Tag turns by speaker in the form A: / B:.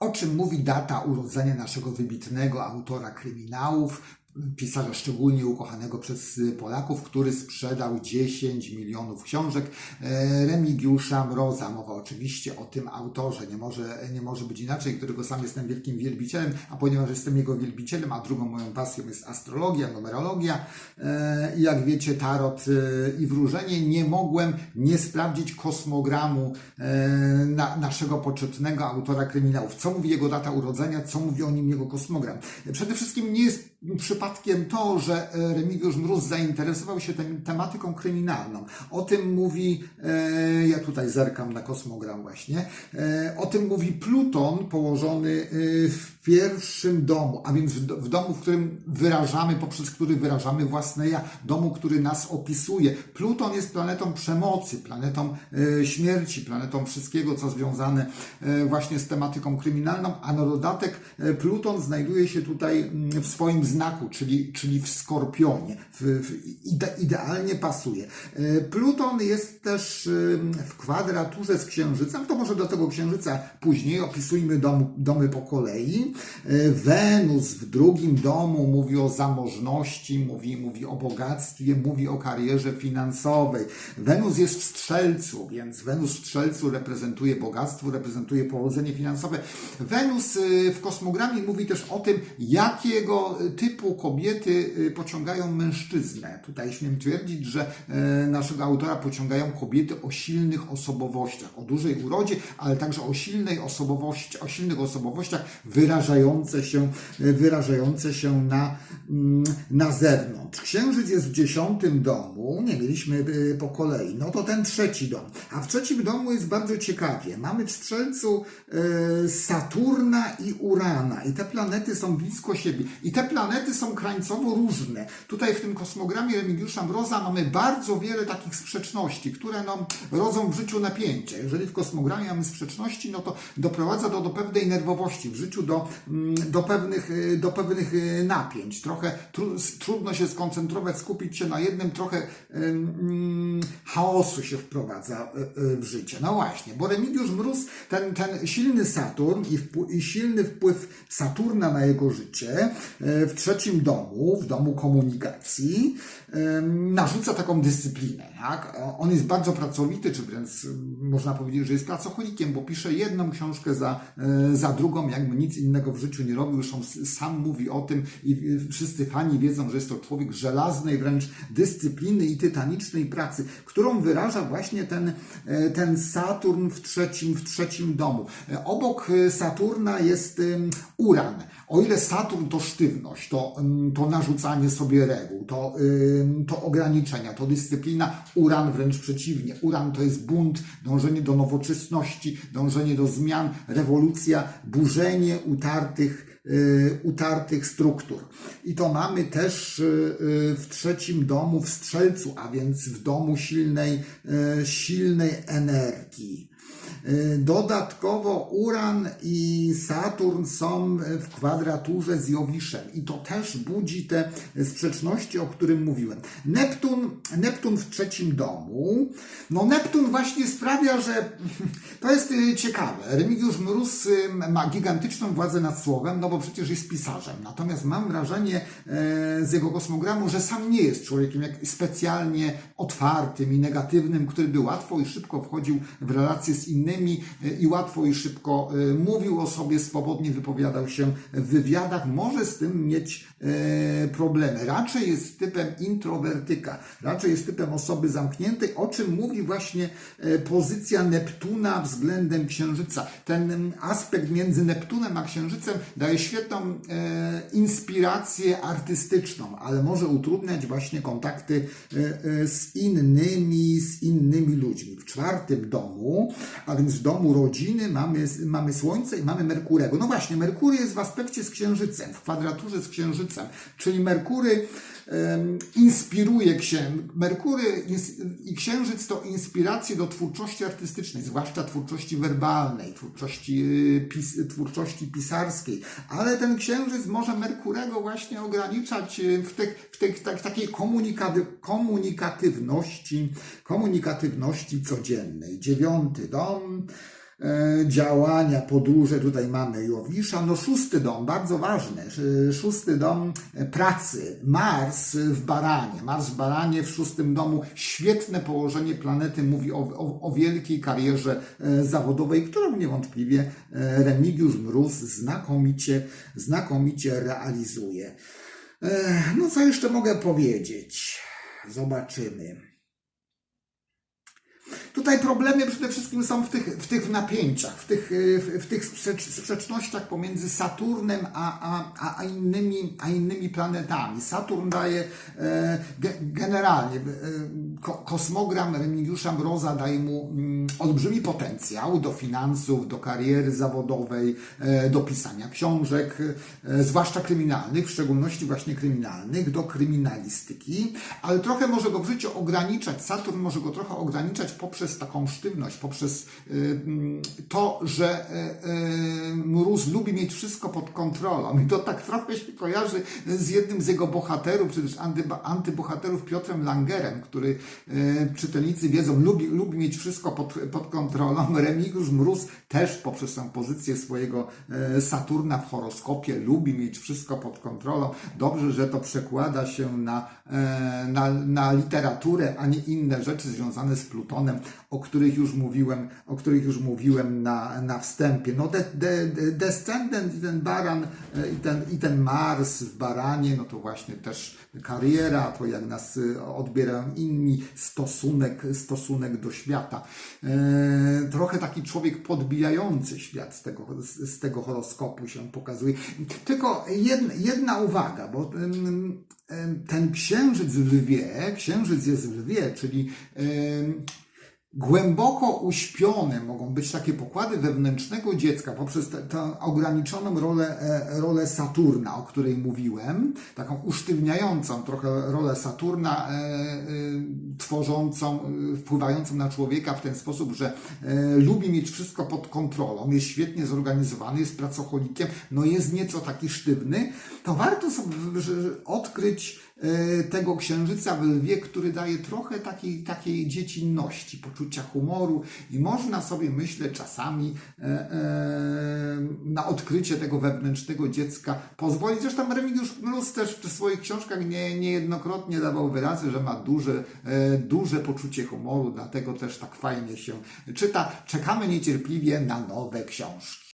A: O czym mówi data urodzenia naszego wybitnego autora kryminałów, pisarza szczególnie ukochanego przez Polaków, który sprzedał 10 milionów książek, e, Remigiusza Mroza. Mowa oczywiście o tym autorze, nie może, nie może być inaczej, którego sam jestem wielkim wielbicielem, a ponieważ jestem jego wielbicielem, a drugą moją pasją jest astrologia, numerologia e, i jak wiecie tarot e, i wróżenie, nie mogłem nie sprawdzić kosmogramu na, naszego poczytnego autora kryminałów. Co mówi jego data urodzenia, co mówi o nim jego kosmogram. Przede wszystkim nie jest przypadkiem to, że e, Remigiusz Mróz zainteresował się tem, tematyką kryminalną. O tym mówi, e, ja tutaj zerkam na kosmogram właśnie, e, o tym mówi Pluton położony e, w pierwszym domu, a więc w, w domu, w którym wyrażamy, poprzez który wyrażamy własne ja, domu, który nas opisuje. Pluton jest planetą przemocy, planetą e, śmierci, planetą wszystkiego, co związane e, właśnie z tematyką kryminalną, a na dodatek Pluton znajduje się tutaj mm, w swoim znaku, czyli, czyli w Skorpionie. W, w, ide, idealnie pasuje. E, Pluton jest też w kwadraturze z Księżycem, to może do tego Księżyca później, opisujmy dom, domy po kolei. E, Wenus w drugim domu mówi o zamożności, mówi, mówi o bogactwie, mówi o karierze finansowej. Wenus jest w Strzelcu, więc Wenus w Strzelcu reprezentuje bogactwo, reprezentuje powodzenie finansowe. Wenus y, w kosmogramie mówi też o tym, jakiego typu kobiety y, pociągają mężczyznę. Tutaj śmiem twierdzić, że e, naszego autora pociągają kobiety o silnych osobowościach, o dużej urodzie, ale także o silnej osobowości, o silnych osobowościach wyrażające się, e, wyrażające się na, mm, na zewnątrz. Księżyc jest w dziesiątym domu, nie mieliśmy y, po kolei, no to ten trzeci dom. A w trzecim domu jest bardzo ciekawie. Mamy w Strzelcu Saturna i Urana i te planety są blisko siebie. I te planety są krańcowo różne. Tutaj w tym kosmogramie Remigiusza Mroza mamy bardzo wiele takich sprzeczności, które no, rodzą w życiu napięcie. Jeżeli w kosmogramie mamy sprzeczności, no to doprowadza to do pewnej nerwowości w życiu, do, mm, do, pewnych, y, do pewnych y, napięć. Trochę tru, trudno się skoncentrować, skupić się na jednym, trochę ym, chaosu się wprowadza y, w życie. No właśnie, bo Remigiusz Mróz, ten, ten silny Saturn i, wpł- i silny wpływ Saturna na jego życie y, w trzecim domu, w domu komunikacji, narzuca taką dyscyplinę. Tak? O- On jest bardzo pracowity, czy wręcz y, można powiedzieć, że jest pracocholikiem, bo pisze jedną książkę za, y, za drugą, jakby nic innego w życiu nie robił. Zresztą sam mówi o tym i wszyscy fani wiedzą, że jest to człowiek żelaznej wręcz dyscypliny i tytanicznej pracy, którą wyraża właśnie ten, e, ten Saturn w trzecim, w trzecim domu. E, Obok e, Saturna jest Uran. O ile Saturn to sztywność, to, ym, to narzucanie sobie reguł, to, to ograniczenia, to dyscyplina, Uran wręcz przeciwnie. Uran to jest bunt, dążenie do nowoczesności, dążenie do zmian, rewolucja, burzenie utartych y, utartych struktur. I to mamy też y, y, w trzecim domu, w strzelcu, a więc w domu silnej, silnej energii. Y, Dodatkowo Uran i Saturn są w kwadraturze z Jowiszem i to też budzi te sprzeczności, o którym mówiłem. Neptun, Neptun w trzecim domu. No Neptun właśnie sprawia, że to jest y, ciekawe. Remigiusz Mróz y, ma gigantyczną władzę nad słowem, no bo przecież jest pisarzem. Natomiast mam wrażenie e, z jego kosmogramu, że sam nie jest człowiekiem jak specjalnie otwartym i negatywnym, który by łatwo i szybko wchodził w relacje z innymi e, i łatwo i szybko e, mówił o sobie, swobodnie wypowiadał się w wywiadach. Może z tym mieć e, problemy. Raczej jest typem introwertyka, raczej jest typem osoby zamkniętej, o czym mówi właśnie pozycja Neptuna względem Księżyca. Ten aspekt między Neptunem a Księżycem daje świetną inspirację artystyczną, ale może utrudniać właśnie kontakty z innymi, z innymi ludźmi. W czwartym domu, a w domu rodziny mamy, mamy Słońce i mamy Merkurego. No właśnie, Merkury jest w aspekcie z Księżycem, w kwadraturze z Księżycem, czyli Merkury inspiruje księ... Merkury i Księżyc to inspiracje do twórczości artystycznej, zwłaszcza twórczości werbalnej, twórczości, y, pis... twórczości pisarskiej, ale ten Księżyc może Merkurego właśnie ograniczać y, w, tych, w tych, tak, takiej komunikaty... komunikatywności, komunikatywności codziennej. Dziewiąty dom, działania, podróże. Tutaj mamy Jowisza. No szósty dom, bardzo ważny. Sz- Szósty dom e, pracy. Mars w Baranie. Mars w Baranie w szóstym domu. Świetne położenie planety mówi o, o, o wielkiej karierze e, zawodowej, którą niewątpliwie e, Remigiusz Mróz znakomicie, znakomicie realizuje. E, No co jeszcze mogę powiedzieć? Zobaczymy. Tutaj problemy przede wszystkim są w tych, w tych napięciach, w tych, y, w, tych sprzecz, sprzecznościach pomiędzy Saturnem a, a, a, innymi, a innymi planetami. Saturn daje e, ge, generalnie, e, ko, kosmogram Remigiusza Mroza daje mu mm, olbrzymi potencjał do finansów, do kariery zawodowej, e, do pisania książek, e, zwłaszcza kryminalnych, w szczególności właśnie kryminalnych, do kryminalistyki, ale trochę może go w życiu ograniczać. Saturn może go trochę ograniczać poprzez taką sztywność, poprzez y, mm, to, że y, y, Mróz lubi mieć wszystko pod kontrolą. I to tak trochę się kojarzy z jednym z jego bohaterów, czy też anty, antybohaterów Piotrem Langerem, który y, czytelnicy wiedzą, lubi, lubi mieć wszystko pod, pod kontrolą. Remigiusz Mróz też poprzez tę pozycję swojego Saturna w horoskopie lubi mieć wszystko pod kontrolą. Dobrze, że to przekłada się na, e, na, na literaturę, a nie inne rzeczy związane z Plutonem, o których już mówiłem, o których już mówiłem na, na wstępie. No de, de, de, Descendent i ten baran e, i ten, i ten Mars w baranie, no to właśnie też kariera, to jak nas e, odbierają inni, stosunek, stosunek do świata. E, trochę taki człowiek podbijający świat z tego, z, z tego horoskopu się pokazuje. Tylko jedna, jedna uwaga, bo ten księżyc w lwie, księżyc jest w lwie, czyli Głęboko uśpione mogą być takie pokłady wewnętrznego dziecka poprzez tę ograniczoną rolę, e, rolę Saturna, o której mówiłem, taką usztywniającą trochę rolę Saturna, e, e, tworzącą, wpływającą na człowieka w ten sposób, że lubi mieć wszystko pod kontrolą, jest świetnie zorganizowany, jest pracocholikiem, no jest nieco taki sztywny, to warto sobie odkryć tego księżyca w lwie, który daje trochę takiej, takiej dziecinności, poczucia humoru i można sobie, myślę, czasami e, e, na odkrycie tego wewnętrznego dziecka pozwolić. Zresztą Remigiusz Mróz też w swoich książkach nie, niejednokrotnie dawał wyrazy, że ma duże, e, duże poczucie humoru, dlatego też tak fajnie się czyta. Czekamy niecierpliwie na nowe książki.